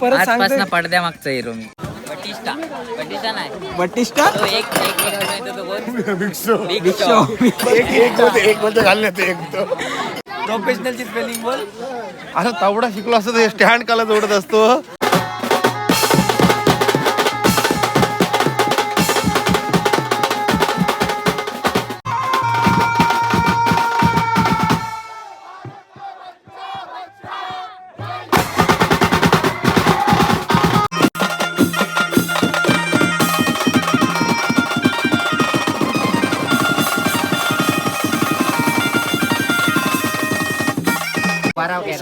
परत सांगते पडद्या मागचा हिरो मी बटिस्टा बटिस्टा नाही. बटिस्टा तो एक एक तो कोण? बोलते बोलते प्रोफेशनलची स्पेलिंग बोल. असं तावडा शिकलो असतो स्टँड काला जोडत असतो.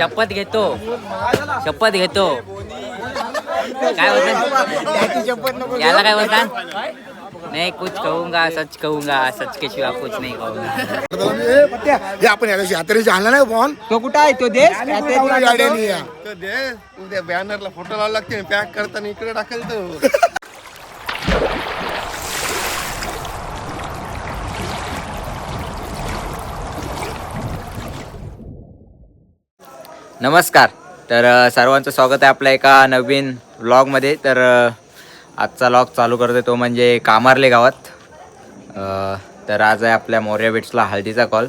शपथ घेतो. शपथ घेतो. काय बोलतात याला काय बोलतात नाही कुछ कहूंगा सच कहूंगा सच के शिवा कुछ नहीं कहूंगा. हे आपण याला यात्रेची आणला नाही फोन? तो कुठं आहे? तो देश? यात्रेत उद्या बॅनरला फोटो लावायला लागते पॅक करताना इकडे टाकेल तो. नमस्कार. तर सर्वांचं स्वागत आहे आपल्या एका नवीन व्लॉगमध्ये तर आजचा व्लॉग चालू करतोय तो म्हणजे कामारले गावात. तर आज आहे आपल्या मोर्या बिट्सला हळदीचा कॉल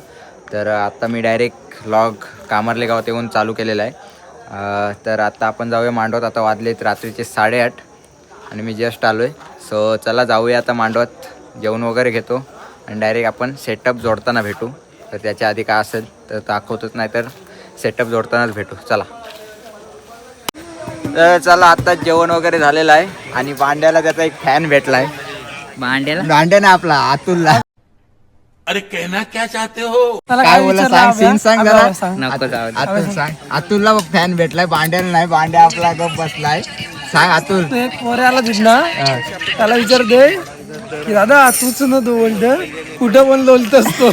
तर आत्ता मी डायरेक्ट व्लॉग कामारले गावात येऊन चालू केलेला आहे. तर आता आपण जाऊया मांडवत. आता वाजलेत रात्रीचे साडेआठ आणि मी जस्ट आलो आहे सो चला जाऊया आता मांडवत. जेवण वगैरे घेतो आणि डायरेक्ट आपण सेटअप जोडताना भेटू. तर त्याच्या आधी काय असेल तर दाखवतच नाही तर सेटअप जोडतानाच भेटू. चला. तर चला आता जेवण वगैरे झालेलं आहे आणि भांड्याला त्याचा एक फॅन भेटलाय. भांड्याला? दांड्या ना आपला अतुलला. त्याला काय बोला विचारलं सांग सीन आव्या? सांग जरा. सांग. नको जाऊ दे. अतुल सांग. अतुलला फॅन भेटलाय भांड्याला नाही भांड्या आपला गप बसलाय. सांग अतुल. तो एक पोऱ्याला ना. त्याला विचार दे की दादा तूच न तो बोलत कुठं पण बोलतस तो.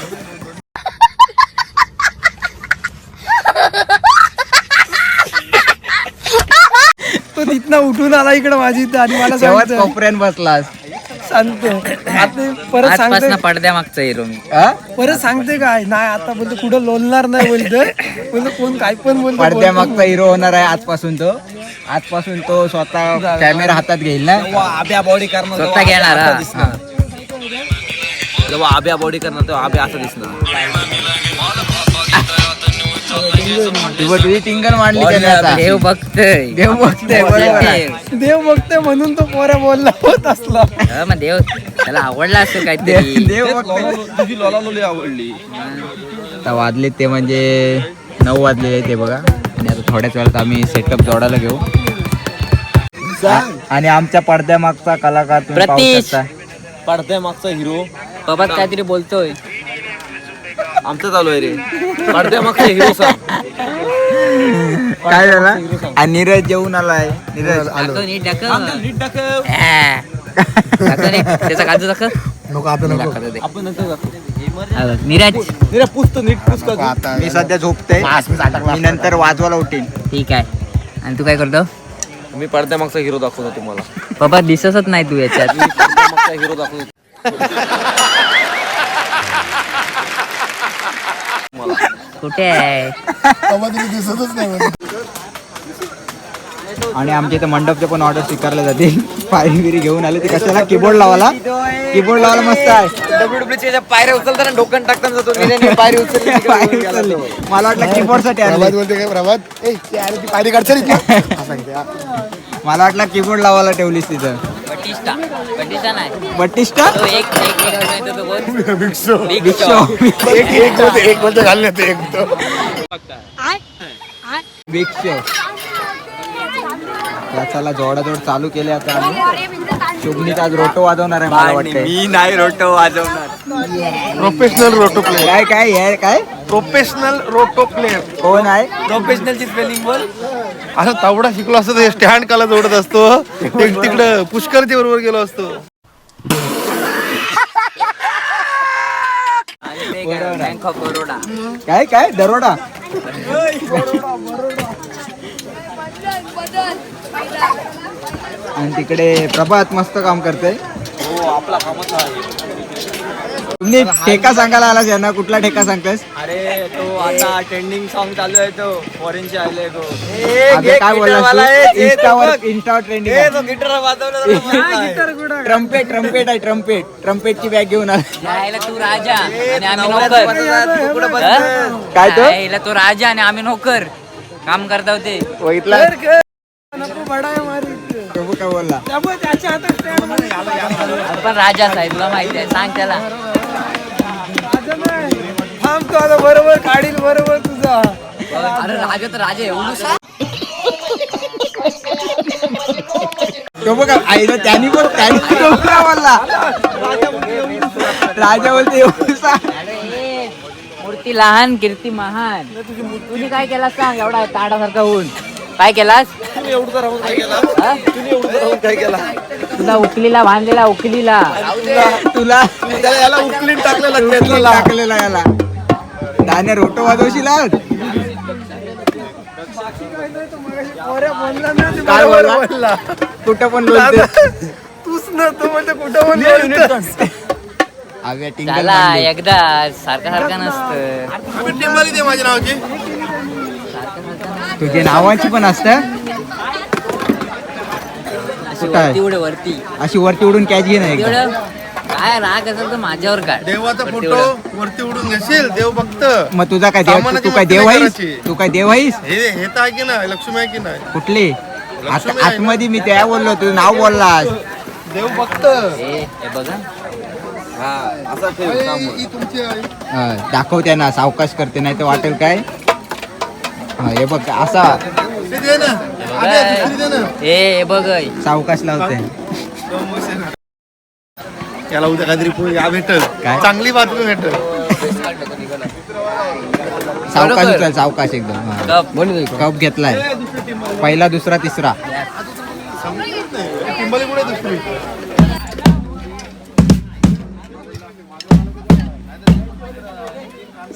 तो तिथनं उठून आला इकडे माझी इथं आणि मला सांगतो कोपऱ्यान बसलास. सांगतो. आता परत सांगते आजपासून पडद्या मागचा हिरो मी. हा? परत सांगते काय नाही आता बोलतो कुठं लोलणार नाही बोलतोय. बोलतो कोण काय पण बोलतो पडद्या मागचा हिरो होणार आहे आजपासून तो. आजपासून तो स्वतः कॅमेरा हातात घेईल ना? आब्या बॉडी करणार स्वतः घेणार हा. हा. जेव्हा आब्या बॉडी करणार तेव्हा आब्या असं दिसणार. तुझी तुझी टिंगल मांडली त्याने आता. देव बघतोय. देव बघते बरोबर आहे. देव. बघते म्हणून तो पोऱ्या बोलला होत असला. हा, मग देव त्याला आवडला असेल काहीतरी. देव बघते तुझी लोला लोली आवडली. आता वाजले ते म्हणजे नऊ वाजलेले ते बघा. आणि आता थोड्याच वेळात आम्ही सेटअप जोडायला घेऊ. आणि आमच्या पडद्यामागचा कलाकार तुम्ही पाहू प्रतीश. शकता. पडद्या मागचा हिरो बाबा काहीतरी बोलतोय. आमचं चालू आहे रे. पडद्या मागचा हिरो सांग काय झाला? आणि नीरज जेवून आलाय. नीरज नीट दाखव. रे. त्याचा काजू दाखव. नको. आपण नंतर. हा बघ, नीरज. नीट पुसतो नीट पुस का तू? आता मी सध्या झोपते मी नंतर वाजवायला उठीन. ठीक आहे. आणि तू काय करतो? मी पडद्या मागचा हिरो दाखवतो तुम्हाला. बाबा दिसतच नाही तू याच्यात. हिरो दाखवतो. कुठे आहे? दिसतच नाही मला. आणि आमच्या इथे मंडपचे पण ऑर्डर स्वीकारले जाते पायरी बिरी घेऊन आले ते कशाला? कीबोर्ड लावायला कीबोर्ड लावायला मस्त आहे. डब्ल्यूडब्ल्यूच्या पायऱ्या उचलताना डोकं टाकताना जातो. पायरी उचलली पायरी उचलली. मला वाटलं कीबोर्डसाठी प्रभात पायरी हा. मला वाटलं कीबोर्ड लावायला ठेवलीस तिथं. बटिस्टा. बटिस्टा नाही. बट्टिस्टा तो एक एक एक वर्ष येतो तो कोण Big Show. बिग शो एक एक बोलते एक बोलते. घालण्यात एक तो बिग शो त्याला जोडाजोड चालू केले आता आम्ही. शुभनीत आज रोटो वाजवणार आहे मला वाटतं मी नाही रोटो वाजवणार. प्रोफेशनल रोटो प्लेअर काय काय हे काय? प्रोफेशनल रोटो प्लेअर कोण आहे? प्रोफेशनलची स्पेलिंग बोल. असं तावडा शिकलो असतो तर स्टँड काला जोडत असतो. एक तिकडं पुष्करती बरोबर गेलो असतो. बँक ऑफ बरोडा काय काय? दरोडा? आणि तिकडे प्रभात मस्त काम करते हो आपला कामाचा आहे. तुम्ही ठेका सांगायला आला यांना. कुठला ठेका सांगतोस? अरे तो आता ट्रेंडिंग सॉन्ग चालू आहे तो. फॉरेनचे आले तो काय बोललास तू? इंस्टावर इंस्टावर ट्रेंडिंग गिटार वाजवलं ट्रम्पेट ट्रम्पेट आहे. ट्रम्पेट ट्रम्पेटची बॅग घेऊन आला. यायला तू राजा आणि आम्ही नोकर. काय तो? यायला तो राजा आणि आम्ही नोकर. काम करता होते. बघितला प्रभू काय बोलला? पण राजा साहेब तुला माहिती आहे. सांग त्याला. आता बरोबर काढील बरोबर तुझा अरे राजा तर राजा एवढूसा तो बघा आईला त्यांनी बोल त्यांनी काय बोलला राजा बोलते एवढा मूर्ती लहान कीर्ती महान. तुझी काय केलास सांग एवढा ताडासारखा होऊन काय केलास? हा? तुला उकलीला बांधलेला उकलीला. तुला याला उकलीन टाकलेला उकली टाकलेला याला. रोटो वाजवशील आज? काय बोलला? बोलला? कुठं पण बोलते तूच ना तो म्हणजे कुठं पण टिंगल त्याला. एकदा सारखा सारखा नसतं. माझ्या नावाची. तुझे नावाची पण असत. अशी कुठं आहे? वरती उडे वरती. अशी वरती उडून कॅच घे ना एकदा तेवढं काय राग असेल तर माझ्यावर काढ. देवाचा वरती फोटो. वरती उडून घेशील देव बघत. मग तुझा काय देव तू काय देव आहेस? करायची. तू काय देव आहेस? हे हे तर आहे की नाही? लक्ष्मी आहे की नाही? कुठली? आत- लक्ष्मी आहे ना. आतमध्ये मी त्या बोललो तू नाव बोललास. देव हे बघा. ही तुमची हा, दाखव त्यांना सावकाश करते नाही तर वाटेल काय? हा, हे बघ असा. ए हे बघ. सावकाश लावते. याला उद्या काहीतरी पुढे या भेटल? चांगली बातमी भेटल. सावकाश उचल सावकाश एकदम. कप. कप घेतलाय. पहिला दुसरा तिसरा.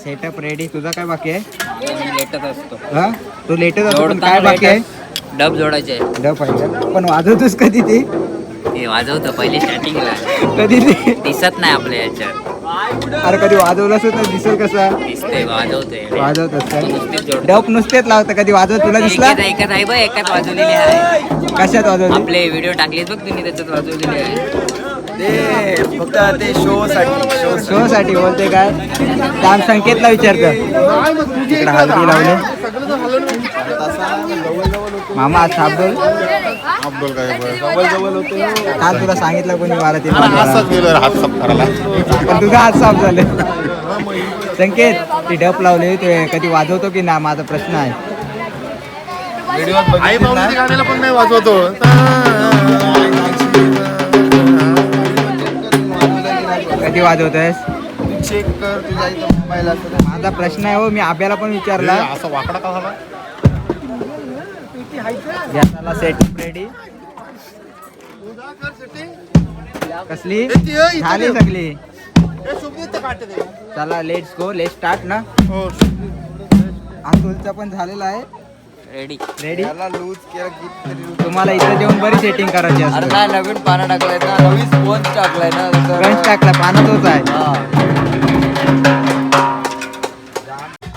सेटअप रेडी तुझा काय बाकी आहे? असतो. हा? तू लेटच असतो पण काय बाकी आहे. डब जोडायचे. डब पाहिजे पण वाजवतोस कधी ते? वाजवतं पहिले स्टार्टिंगला कधी ते? दिसत नाही आपल्या याच्यात. अरे कधी वाजवलंस तर दिसेल कसा? दिसते वाजवते जोड डब नुसतेच लावतं कधी वाजवत तुला दिसला? एकच आहे बघ एकच वाजवलेली आहे. कशात वाजवली? आपले व्हिडिओ टाकलेत बघ तुम्ही त्याच्यात वाजवलेली आहे. ते फक्त ते शो साठी शो शो साठी बोलते काय? त्या संकेतला विचारतं. इकडे हळदी लावले. मामा आज साबदोल अब्दुल काय जवळ जवळ होते काल तुला सांगितलं कोणी मला ते हात साफ करायला. पण तुझा हात साफ झाले. संकेत ते डप लावले. ते कधी वाजवतो की ना? माझा प्रश्न आहे. आई बाबूच्या गाण्याला पण नाही वाजवतो. कधी वाजवतोयस चेक कर तुझ्या इथं मोबाईल असतो माझा प्रश्न आहे हो मी आब्याला पण विचारला. असा वाकडा का झाला? रेडी कसली? झाली सगळी. चला लेट्स गो लेट स्टार्ट ना. हो अंकुलचा पण झालेला आहे. रेडी रेडी तुम्हाला इथं जेवण बरी सेटिंग करायची अरे असते. नाही नवीन पानं टाकलंय ना नवीन स्पोंज टाकलाय ना तर- गंज टाकला पानं तोच आहे. हा.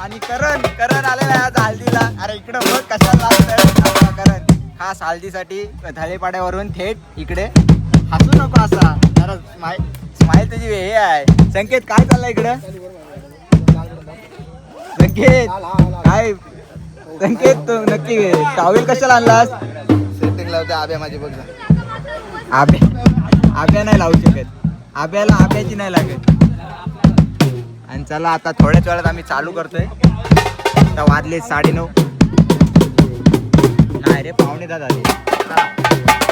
आणि करण करण आलेला आहे आज हल्दीला अरे इकडं बघ कशाला लागतंय करण. खास हल्दीसाठी धालेपाड्यावरून थेट इकडे. हसू नको असा. जरा स्माईल स्माईल तुझी हे आहे. संकेत काय चाललंय इकडं? संकेत काय? संकेत तू नक्की टावेल कशाला आणलास? सेटिंग लावते आब्या माझी बघ आब्या. आब्या नाही लावू शकत. आब्याला आब्याची नाही लागत. आणि चला आता थोड्याच वेळात आम्ही चालू करतोय. आता वाजले साडेनऊ. नाही रे पावणे दहा झाले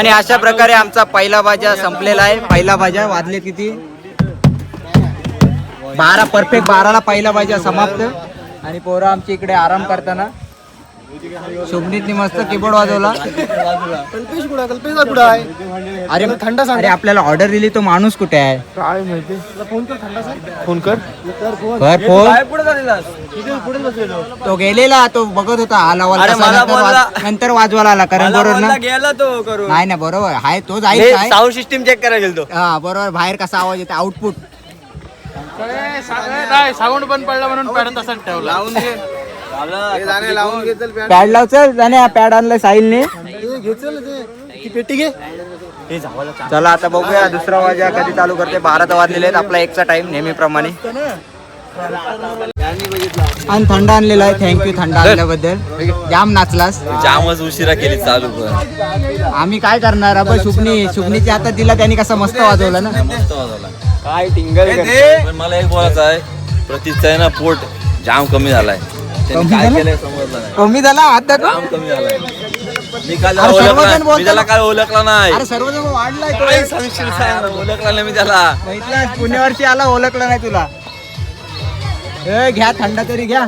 आणि अशा प्रकारे आमचा पहिला भाज्या संपलेला आहे. पहिला भाज्या वाजले किती? बारा परफेक्ट बाराला पहिला भाज्या समाप्त. आणि पोरं आमची इकडे आराम करताना शोभनीतनी मस्त कीबोर्ड वाजवला. कल्पेश कुठं कल्पेशचा कुठं आहे? अरे थंड सांग. अरे आपल्याला ऑर्डर दिली तो माणूस कुठे आहे? काय माहिती? फोन कर थंडा सांग. फोन कर. बर फोन तो गेलेला तो बघत होता आला वाला नंतर वाज- नंतर वाजवायला आला कारण बरोबर ना? गेला तो करून. नाही ना बरोबर. हाय तो जाईल साऊंड सिस्टीम चेक करायला गेलो हा बरोबर. बाहेर कसा आवाज येतो आउटपुट साऊंड बंद पडला म्हणून पॅड तसाच ठेवला. पॅड लाव चल जाणे पॅड आणलाय साहिलने. ती. पेटी घे. चला आता बघूया दुसरा वाजा कधी चालू करते. बारा तर वाजलेले आहेत. आपला एकचा टाइम नेहमीप्रमाणे. आणि थंड आणलेला आहे. थँक्यू थंड आणल्याबद्दल. जाम नाचलास. जामच उशिरा केली चालू आम्ही काय करणार? अब शुभनी शुभनीच्या हातात दिला त्यांनी कसा मस्त वाजवला ना. मस्त वाजवला. काय टिंगल मला एक बोलायचं आहे. प्रतीकचा आहे ना पोट जाम कमी झालाय. कमी काय झालं? केलंय समजलं नाही. कमी झाला? आता तो जाम कमी झालाय. मी काल अरे त्याला सर्वजण ओळखला नाही. बोलतात मी त्याला ना. काय ओळखला नाही. अरे सर्वजण वाढलाय तो. काय सांगशील सांग. ना, ओळखला नाही मी त्याला. बघितलं पुण्यावरती आला ओळखला नाही तुला. ए घ्या थंड तरी घ्या.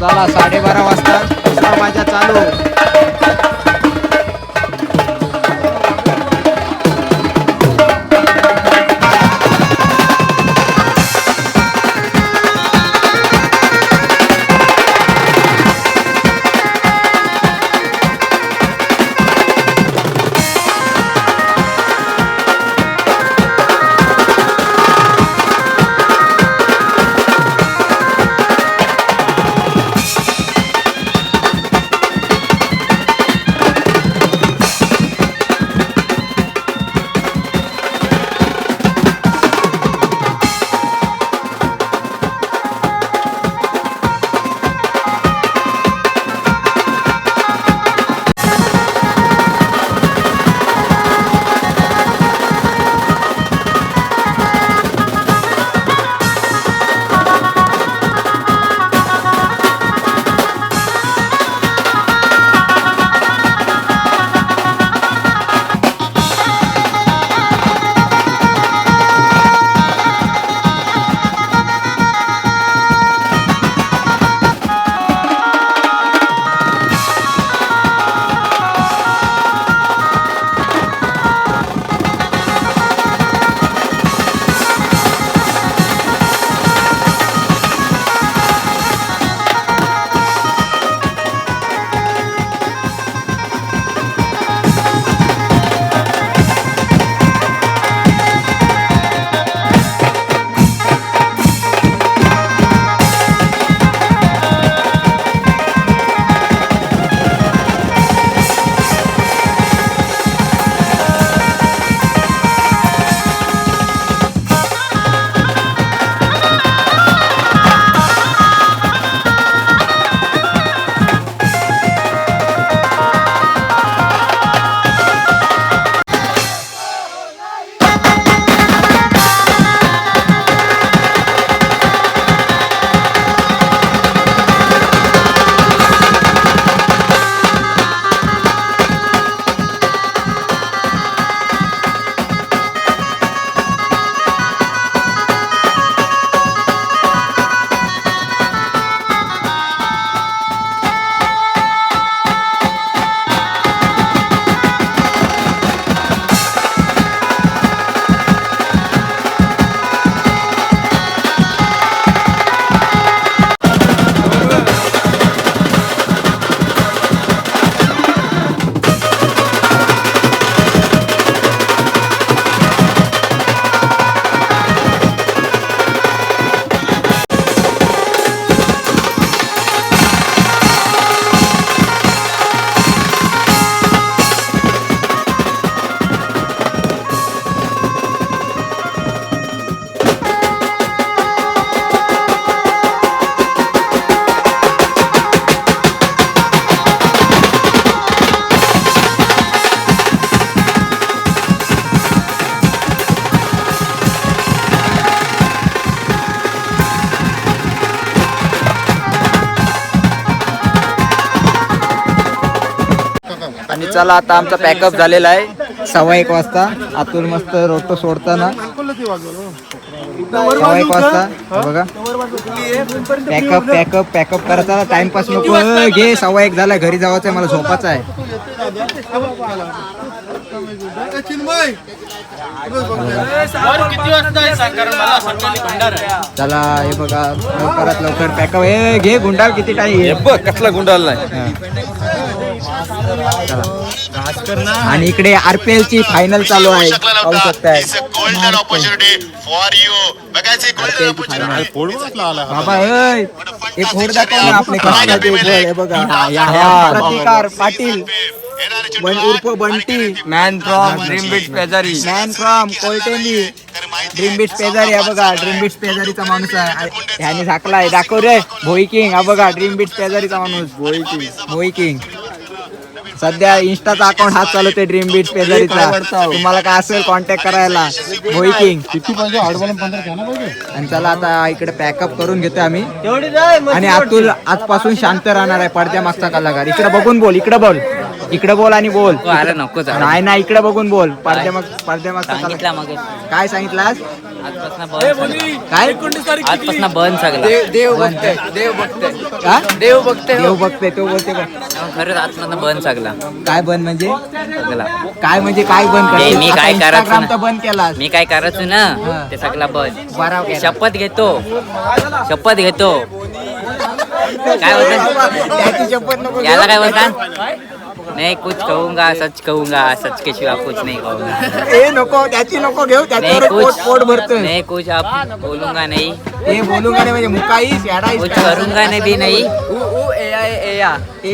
चला साडेबारा वाजता दुसरा माझ्या चालू. चला आता आमचा पॅकअप झालेला आहे. सव्वा एक वाजता. आतून मस्त रोटो सोडताना. सव्वा एक वाजता. बघा. पॅकअप पॅकअप पॅकअप करायचा टाइमपास नको. घे सव्वा एक झालाय घरी जावायचं आहे मला झोपाचं आहे. चला हे बघा लवकरात लवकर पॅकअप हे घे गुंडाळ किती टाइम बघ कसला गुंडाळला आहे आणि इकडे आरपीएल ची फायनल चालू आहे पाहू शकताय golden opportunity for you. बघायचे. बाबा एक फोड दाखव ना आपले हे बघा प्रतिकार पाटील बन उर्फ Bunty man from dream beat Pezari man from कोलटेंडी ड्रीम बीच पेजारी हा बघा ड्रीम बीच पेजारीचा माणूस आहे ह्याने झाकलाय दाखव रे भोई किंग हा बघा ड्रीम बीच पेजारीचा माणूस भोई किंग भोई किंग सध्या इन्स्टाचा अकाउंट हात चालवते ड्रीम बीच पेजारीचा तुम्हाला काय असेल कॉन्टॅक्ट करायला? भोई किंग आणि चला आता इकडे पॅकअप करून घेतोय आम्ही. आणि आतूल आजपासून शांत राहणार आहे पडद्या मागचा कलाकार. इकडे बघून बोल इकडे बोल. इकडे बोल आणि बोल. अरे नको जाऊ. नाही नाही इकडे बघून बोल. पडद्या माग पडद्या मागचा सांगितलं मग. काय सांगितलास? आजपासून बंद काय? आजपासून बंद सगळं. देव बघते देव बघते. देव बघते देव बघते तो बोलते बघ. खरंच आजपासून बंद सगळं. काय बंद म्हणजे? सगळं. काय म्हणजे काय बंद हे मी काय करायचं इंस्टाग्राम तर ना? बंद केलास. मी काय करायचो ना? ते सगळं बंद. बराव केला. शपथ घेतो. शपथ घेतो. काय बोलतात त्याची शपथ नको याला काय. बोलतात नाही कुछ कहूंगा सच कहूंगा सच के सिवा कुछ नहीं कहूंगा। ए नको त्याची नको घेऊ त्याच्यावर पोट कुछ पोट भरतोय. नहीं कुछ आप बोलूंगा नहीं। हे बोलूंगा नाही म्हणजे याडाईस कुछ करूंगा नहीं भी नहीं। ए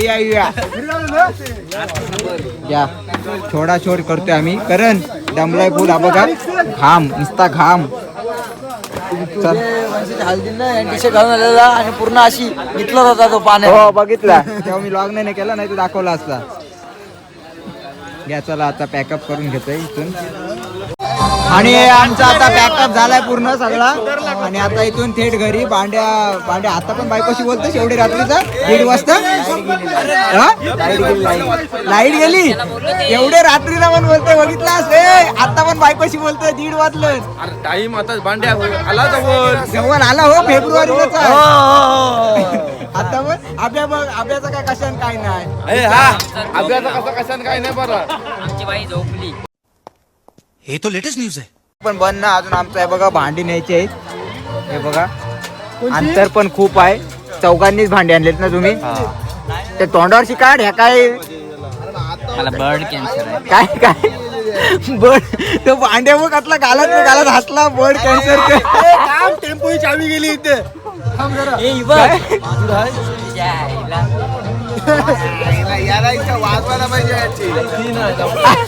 आय यू या. या. छोडा छोड करतोय आम्ही. करण दमलाय फुल हा बघा. घाम नुसता घाम. चल. घालून आलेला आणि पूर्ण अशी निघला होता तो पाण्यात. हो बघितला. तेव्हा मी लॉग नाही केला नाही तर दाखवला असता. घ्या चला आता पॅकअप करून घेतोय इथून. आणि आमचा आता पॅकअप झालाय पूर्ण सगळा. आणि आता इथून थेट घरी भांड्या भांड्या आता पण बायकोशी बोलतोस एवढी रात्रीचा दीड वाजता. लाइट गेली. एवढे रात्रीला पण बोलतोय बघितलास? ए आता पण बायकोशी बोलतोय दीड वाजलं. टाइम आता भांड्या आला जवळ जवळ आला हो फेब्रुवारीलाच आहे. आता पण अभ्या बघ अभ्याचं काय कशान काय नाही. हा. अभ्यासा कसा कशाने काय नाही बरं. आमची बाई झोपली. पण बंद ना अजून आमचं आहे बघा भांडी न्यायची आहेत. हे बघा. अंतर पण खूप आहे. चौघांनीच भांडी आणलेत ना तुम्ही? ते तोंडावरची काढ ह्या काय? मला बर्ड कॅन्सर आहे. काय काय? बर्ड तो भांड्या बघ आतला घालत घालत हसला. बर्ड कॅन्सर टेम्पोची चावी गेली इथे.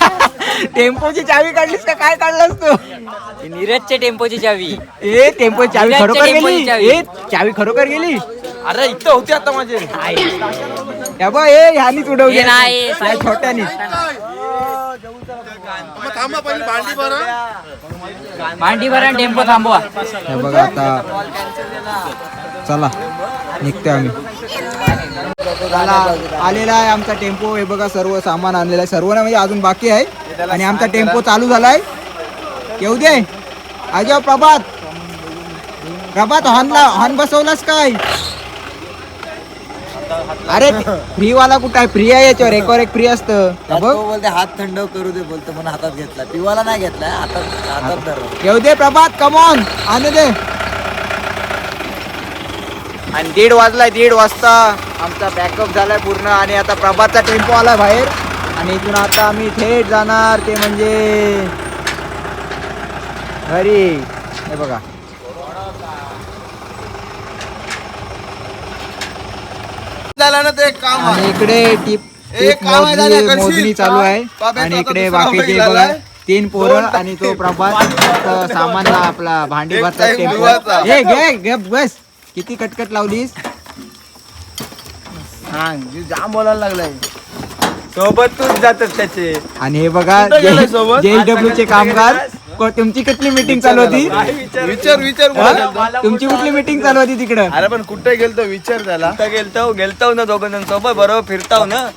टेम्पोची चावी काढलीस का? काय काढलास तू? नीरजच्या टेम्पोची चावी. ए टेम्पो चावी खरोखर टेम्पोची गेली? चावी. ए चावी खरोखर गेली? अरे इथं होते आता माझे. या बघ ए ह्यानीच उडवली. हे नाही, या छोट्यानीच. थांबा पहिली भांडी भरा टेम्पो थांबवा. हे बघा आता चला निघतोय आम्ही. आलेला आहे आमचा टेम्पो. हे बघा सर्व सामान आणलेलं आहे. सर्व नाही म्हणजे अजून बाकी आहे. आणि आमचा टेम्पो चालू झालाय. येऊ दे. अजय प्रभात. प्रभात हॉर्नला हॉर्न बसवलास काय? अरे फ्री वाला कुठं आहे? फ्री आहे याच्यावर. एकावर एक फ्री असतं. बघ. बोलते हात थंड करू दे बोलतो म्हणून हातात घेतला. पिवाला नाही घेतलाय हातात हातात येऊ दे प्रभात. कमॉन आणू दे. आणि दीड वाजलाय दीड वाजता आमचा बॅकअप झालाय पूर्ण आणि आता प्रभातचा टेम्पो आलाय बाहेर. आणि इथून आता आम्ही थेट जाणार ते म्हणजे घरी हे बघा. झालं ना ते काम आणि इकडे टीप टीप मोजणी चालू आहे. आणि इकडे बाकीचे बघा. तीन पोरं आणि तो प्रभात. सामानला आपला भांडी time टेम्पो. हे घे बस. किती कटकट लावलीस? जाम बोलायला लागलाय. सोबत तूच जातात त्याचे. आणि हे बघा गेलाय सोबत? जेडब्ल्यू चे कामगार को- तुमची कुठली मीटिंग चालू होती? विचार विचार हा? कुठं गेलतो? तुमची कुठली मीटिंग चालू होती तिकडं? अरे पण कुठे गेलतो विचार त्याला गेलतो? गेलतो ना दोघं जण सोबत बरोबर फिरताव ना.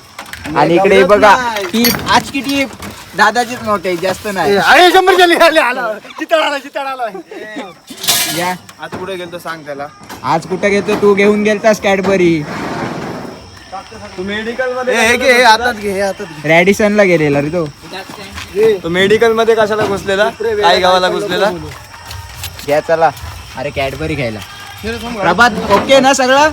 आणि इकडे हे बघा टीप आज की टीप दादाचीच नोट आहे जास्त नाही. अरे शंभर झाली आले आला. चितळ आला चितळ आला या. आज कुठे गेलतो सांग त्याला. आज कुठं घेतो तू घेऊन गेलतास कॅडबरी. हे घे हे हातात घे हे हातात घे. रॅडिसनला गेलेला रे तो. तो मेडिकलमध्ये कशाला घुसलेला? आई गावाला घुसलेला? घ्या चला. अरे कॅडबरी घ्यायला प्रभात ओके ना सगळं?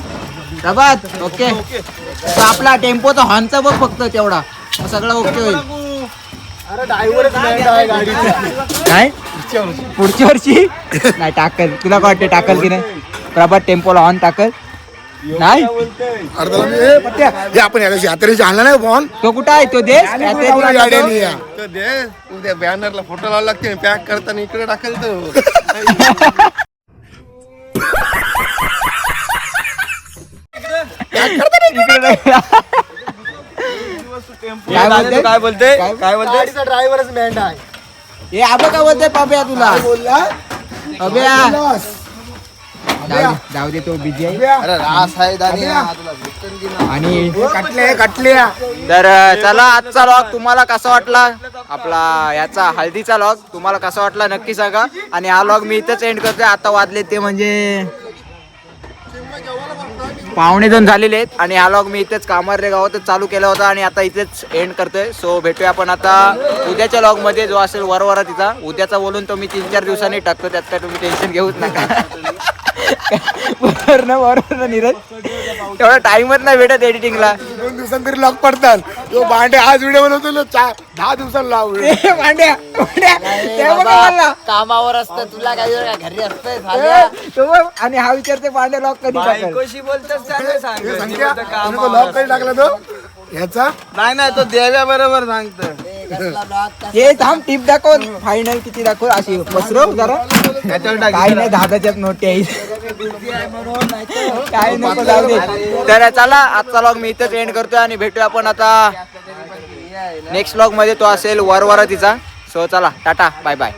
प्रभात ओके. तो आपला टेम्पोचा हॉर्नचा बघ फक्त तेवढा. मग सगळं ओके होईल. अरे ड्रायव्हरच आहे पुढच्या वर्षी. नाही टाकल. तुला काय वाटतं टाकल की नाही? प्रभात टेम्पोला हॉर्न टाकल. नाही? अरे त्याला मी, ए, पट्ट्या, हे आपण याला यात्रेची आणला नाही फोन? तो कुठं आहे? तो देश? गाड्याने या दे उद्या बॅनरला फोटो लावायला लागते पॅक करताना इकडे टाकेल तो. काय बोलते काय बोलते काय बोलते गाडीचा ड्रायव्हरच मेंढा आहे. हे आबा काय बोलते पाप्या तुला. बोलला? अभ्या जाऊ दे- जाऊ दे तो बिझी आहे. अरे रास आहे दानी आणि कटले कटल्या तर चला आजचा लॉग तुम्हाला कसा वाटला? आपला याचा हळदीचा लॉग तुम्हाला कसा वाटला नक्की सांगा. आणि हा लॉग मी इथंच एंड करतोय. आता वाजले ते म्हणजे पाहुणे दोन झालेले आहेत आणि हा लॉग मी इथेच कामारे गावातच चालू केला होता आणि आता इथेच एंड करतोय. सो भेटूया आपण आता उद्याच्या लॉगमध्ये. जो असेल वरवरा तिचा. उद्याचा बोलून तो मी तीन चार दिवसांनी टाकतो. त्यात काय तुम्ही टेन्शन घेऊच नका. बरोबर ना बरोबर ना नीरज तेवढा टाइमच नाही भेटत एडिटिंगला दोन दिवसांतरी लॉक पडतात. तो भांडे आज व्हिडिओ बनवतो ना, चार दहा दिवसांना लाव. ए, भांड्या भांड्या ते बघा मला. कामावर असतं तुला काय घरी असतंय ए, तो बघ, आणि हा विचारते भांडे लॉक कधी टाकल? तो लॉक कधी टाकला तो? ह्याचा नाही नाही तो देव्या बरोबर सांगतो. हे थांब टीप दाखव फायनल किती दाखव अशी पसरव जरा. काही नाही दहाच्यात नोटी आहे काय नको जाऊ दे. तर चला आजचा लॉग मी इथेच एंड करतोय आणि भेटूया आपण आता नेक्स्ट लॉगमध्ये तो असेल वरवरा तिचा. सो चला टाटा बाय बाय